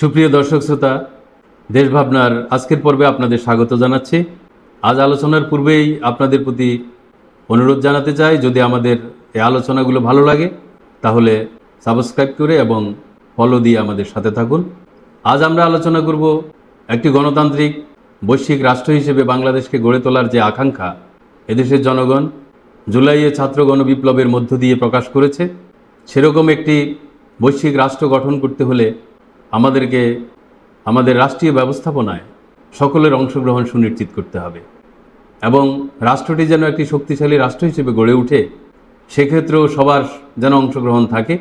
সুপ্রিয় দর্শক শ্রোতা, দেশভাবনার আজকের পর্বে আপনাদের স্বাগত জানাচ্ছি। আজ আলোচনার পূর্বেই আপনাদের প্রতি অনুরোধ জানাতে চাই, যদি আমাদের এই আলোচনাগুলো ভালো লাগে, তাহলে সাবস্ক্রাইব করে এবং ফলো দিয়ে আমাদের সাথে থাকুন। আজ আমরা আলোচনা করব একটি গণতান্ত্রিক, বৈশ্বিক রাষ্ট্র হিসেবে বাংলাদেশকে গড়ে তোলার যে আকাঙ্ক্ষা, এদেশের জনগণ জুলাইয়ে ছাত্র গণবিপ্লবের মধ্য দিয়ে প্রকাশ করেছে। সেরকম একটি বৈশ্বিক রাষ্ট্র গঠন করতে হলে আমাদেরকে, আমাদের রাষ্ট্রীয় ব্যবস্থাপনায় সকলের অংশগ্রহণ সুনিশ্চিত করতে হবে এবং রাষ্ট্রটি যেন একটি শক্তিশালী রাষ্ট্র হিসেবে গড়ে উঠে সেক্ষেত্রেও সবার যেন অংশগ্রহণ থাকে।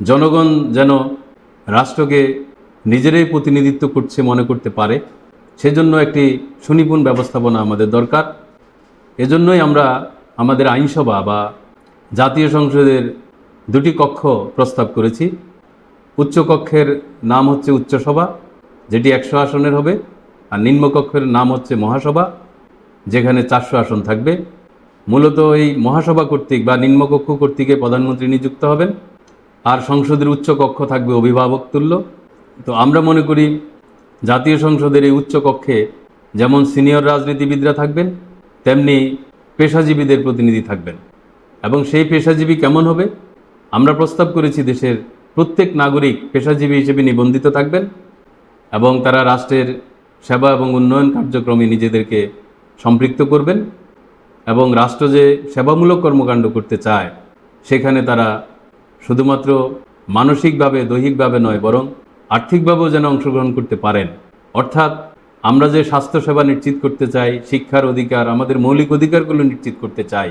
জনগণ যেন রাষ্ট্রকে নিজেরাই প্রতিনিধিত্ব করছে মনে করতে পারে, সেজন্য একটি সুনিপুণ ব্যবস্থাপনা আমাদের দরকার। এজন্যই আমরা আমাদের আইনসভা বা জাতীয় সংসদের দুটি কক্ষ প্রস্তাব করেছি। উচ্চ কক্ষের নাম হচ্ছে উচ্চসভা, যেটি একশো আসনের হবে, আর নিম্নকক্ষের নাম হচ্ছে মহাসভা, যেখানে চারশো আসন থাকবে। মূলত এই মহাসভা কর্তৃক বা নিম্নকক্ষ কর্তৃকে প্রধানমন্ত্রী নিযুক্ত হবেন, আর সংসদের উচ্চকক্ষ থাকবে অভিভাবক তুল্য। তো আমরা মনে করি, জাতীয় সংসদের এই উচ্চকক্ষে যেমন সিনিয়র রাজনীতিবিদরা থাকবেন, তেমনি পেশাজীবীদের প্রতিনিধি থাকবেন। এবং সেই পেশাজীবী কেমন হবে, আমরা প্রস্তাব করেছি দেশের প্রত্যেক নাগরিক পেশাজীবী হিসেবে নিবন্ধিত থাকবেন এবং তারা রাষ্ট্রের সেবা এবং উন্নয়ন কার্যক্রমে নিজেদেরকে সম্পৃক্ত করবেন এবং রাষ্ট্র যে সেবামূলক কর্মকাণ্ড করতে চায়, সেখানে তারা শুধুমাত্র মানসিকভাবে, দৈহিকভাবে নয়, বরং আর্থিকভাবেও যেন অংশগ্রহণ করতে পারেন। অর্থাৎ আমরা যে স্বাস্থ্যসেবা নিশ্চিত করতে চাই, শিক্ষার অধিকার, আমাদের মৌলিক অধিকারগুলো নিশ্চিত করতে চাই,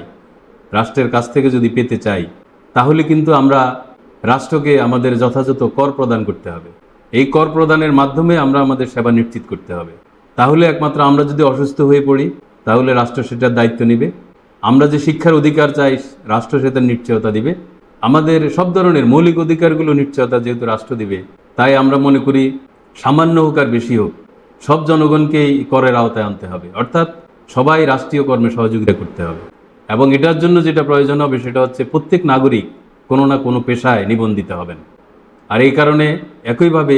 রাষ্ট্রের কাছ থেকে যদি পেতে চাই, তাহলে কিন্তু আমরা রাষ্ট্রকে আমাদের যথাযথ কর প্রদান করতে হবে। এই কর প্রদানের মাধ্যমে আমরা আমাদের সেবা নিশ্চিত করতে হবে। তাহলে একমাত্র আমরা যদি অসুস্থ হয়ে পড়ি, তাহলে রাষ্ট্র সেটার দায়িত্ব নেবে। আমরা যে শিক্ষার অধিকার চাই, রাষ্ট্র সেটার নিশ্চয়তা দিবে। আমাদের সব ধরনের মৌলিক অধিকারগুলো নিশ্চয়তা যেহেতু রাষ্ট্র দিবে, তাই আমরা মনে করি সামান্য হোক আর বেশি হোক, সব জনগণকেই করের আওতায় আনতে হবে। অর্থাৎ সবাই রাষ্ট্রীয় কর্মে সহযোগিতা করতে হবে। এবং এটার জন্য যেটা প্রয়োজন হবে, সেটা হচ্ছে প্রত্যেক নাগরিক কোনো না কোনো পেশায় নিবন্ধিত হবেন। আর এই কারণে একইভাবে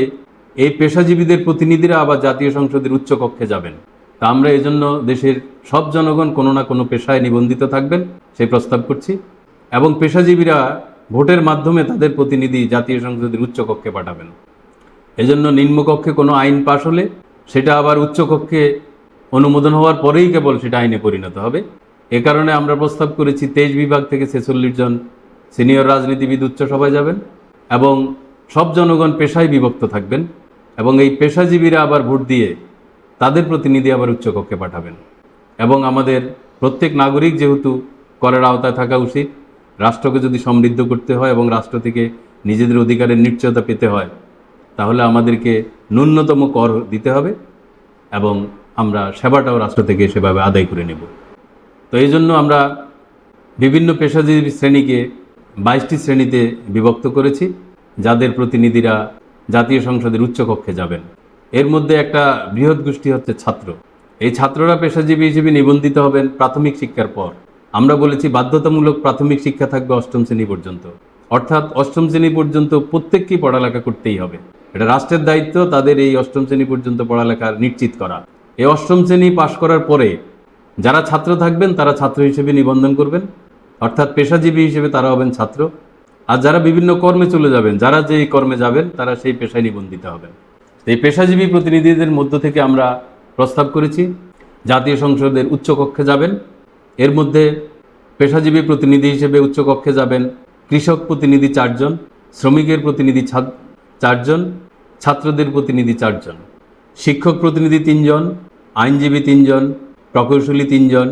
এই পেশাজীবীদের প্রতিনিধিরা আবার জাতীয় সংসদের উচ্চকক্ষে যাবেন। তা আমরা এজন্য দেশের সব জনগণ কোনো না কোনো পেশায় নিবন্ধিত থাকবেন, সেই প্রস্তাব করছি। এবং পেশাজীবীরা ভোটের মাধ্যমে তাদের প্রতিনিধি জাতীয় সংসদের উচ্চকক্ষে পাঠাবেন। এজন্য নিম্নকক্ষে কোনো আইন পাশ হলে সেটা আবার উচ্চকক্ষে অনুমোদন হওয়ার পরেই কেবল সেটা আইনে পরিণত হবে। এ কারণে আমরা প্রস্তাব করেছি, তেইশ বিভাগ থেকে ছেচল্লিশ জন সিনিয়র রাজনীতিবিদ উচ্চ উচ্চসভায় যাবেন এবং সব জনগণ পেশায় বিভক্ত থাকবেন এবং এই পেশাজীবীরা আবার ভোট দিয়ে তাদের প্রতিনিধি আবার উচ্চকক্ষে পাঠাবেন। এবং আমাদের প্রত্যেক নাগরিক যেহেতু করের আওতায় থাকা উচিত, রাষ্ট্রকে যদি সমৃদ্ধ করতে হয় এবং রাষ্ট্র থেকে নিজেদের অধিকারের নিশ্চয়তা পেতে হয়, তাহলে আমাদেরকে ন্যূনতম কর দিতে হবে এবং আমরা সেবাটাও রাষ্ট্র থেকে সেভাবে আদায় করে নেব। তো এই জন্য আমরা বিভিন্ন পেশাজীবী শ্রেণীকে বাইশটি শ্রেণীতে বিভক্ত করেছি, যাদের প্রতিনিধিরা জাতীয় সংসদের উচ্চকক্ষে যাবেন। এর মধ্যে একটা বৃহৎ গোষ্ঠী হচ্ছে ছাত্র। এই ছাত্ররা পেশাজীবী হিসেবে নিবন্ধিত হবেন প্রাথমিক শিক্ষার পর। আমরা বলেছি বাধ্যতামূলক প্রাথমিক শিক্ষা থাকবে অষ্টম শ্রেণি পর্যন্ত। অর্থাৎ অষ্টম শ্রেণি পর্যন্ত প্রত্যেককেই পড়ালেখা করতেই হবে। এটা রাষ্ট্রের দায়িত্ব, তাদের এই অষ্টম শ্রেণি পর্যন্ত পড়ালেখা নিশ্চিত করা। এই অষ্টম শ্রেণি পাশ করার পরে যারা ছাত্র থাকবেন, তারা ছাত্র হিসেবে নিবন্ধন করবেন। অর্থাৎ পেশাজীবী হিসেবে তারা হবেন ছাত্র। আর যারা বিভিন্ন কর্মে চলে যাবেন, যারা যেই কর্মে যাবেন, তারা সেই পেশায় নিবন্ধিত হবেন। এই পেশাজীবী প্রতিনিধিদের মধ্য থেকে আমরা প্রস্তাব করেছি, জাতীয় সংসদের উচ্চকক্ষে যাবেন। এর মধ্যে পেশাজীবী প্রতিনিধি হিসেবে উচ্চকক্ষে যাবেন কৃষক প্রতিনিধি চারজন, শ্রমিকের প্রতিনিধি চারজন, ছাত্রদের প্রতিনিধি চারজন। শিক্ষক প্রতিনিধি তিনজন, আইনজীবী তিনজন, প্রকৌশলী তিনজন,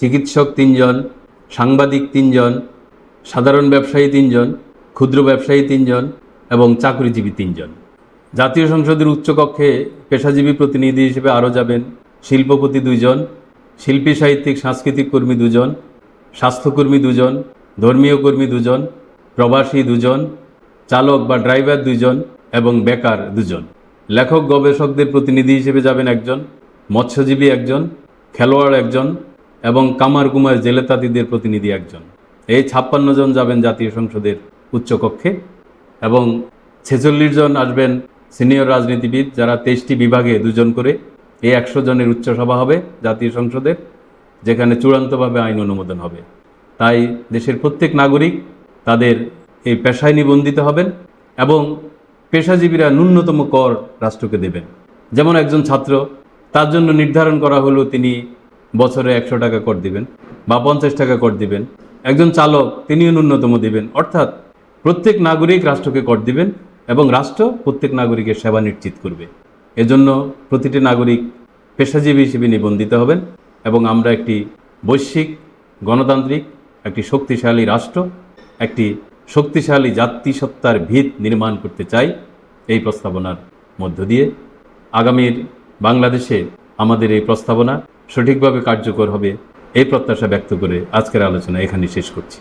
চিকিৎসক তিনজন সাংবাদিক তিনজন, সাধারণ ব্যবসায়ী তিনজন, ক্ষুদ্র ব্যবসায়ী তিনজন এবং চাকরিজীবী তিনজন। জাতীয় সংসদের উচ্চকক্ষে পেশাজীবী প্রতিনিধি হিসেবে আরও যাবেন শিল্পপতি দুইজন, শিল্পী, সাহিত্যিক, সাংস্কৃতিক কর্মী দুজন, স্বাস্থ্যকর্মী দুজন, ধর্মীয় কর্মী দুজন, প্রবাসী দুজন, চালক বা ড্রাইভার দুজন এবং বেকার দুজন। লেখক, গবেষকদের প্রতিনিধি হিসেবে যাবেন একজন, মৎস্যজীবী একজন, খেলোয়াড় একজন এবং কামার কুমার জেলে তাঁতিদের প্রতিনিধি একজন। এই ছাপ্পান্ন জন যাবেন জাতীয় সংসদের উচ্চকক্ষে এবং ছেচল্লিশ জন আসবেন সিনিয়র রাজনীতিবিদ যারা তেইশটি বিভাগে দুজন করে এই একশো জনের উচ্চসভা হবে জাতীয় সংসদের, যেখানে চূড়ান্তভাবে আইন অনুমোদন হবে। তাই দেশের প্রত্যেক নাগরিক তাদের এই পেশায় নিবন্ধিত হবেন এবং পেশাজীবীরা ন্যূনতম কর রাষ্ট্রকে দেবেন। যেমন একজন ছাত্র, তার জন্য নির্ধারণ করা হলো তিনি বছরে একশো টাকা কর দিবেন বা পঞ্চাশ টাকা কর দিবেন। একজন চালক, তিনিও ন্যূনতম দিবেন। অর্থাৎ প্রত্যেক নাগরিক রাষ্ট্রকে কর দিবেন এবং রাষ্ট্র প্রত্যেক নাগরিকের সেবা নিশ্চিত করবে। এজন্য প্রতিটি নাগরিক পেশাজীবী হিসেবে নিবন্ধিত হবেন এবং আমরা একটি বৈশ্বিক, গণতান্ত্রিক, একটি শক্তিশালী রাষ্ট্র, একটি শক্তিশালী জাতিসত্তার ভিত নির্মাণ করতে চাই এই প্রস্তাবনার মধ্য দিয়ে। আগামীর বাংলাদেশে আমাদের এই প্রস্তাবনা সঠিকভাবে কার্যকর হবে এই প্রত্যাশা ব্যক্ত করে আজকের আলোচনা এখানে শেষ করছি।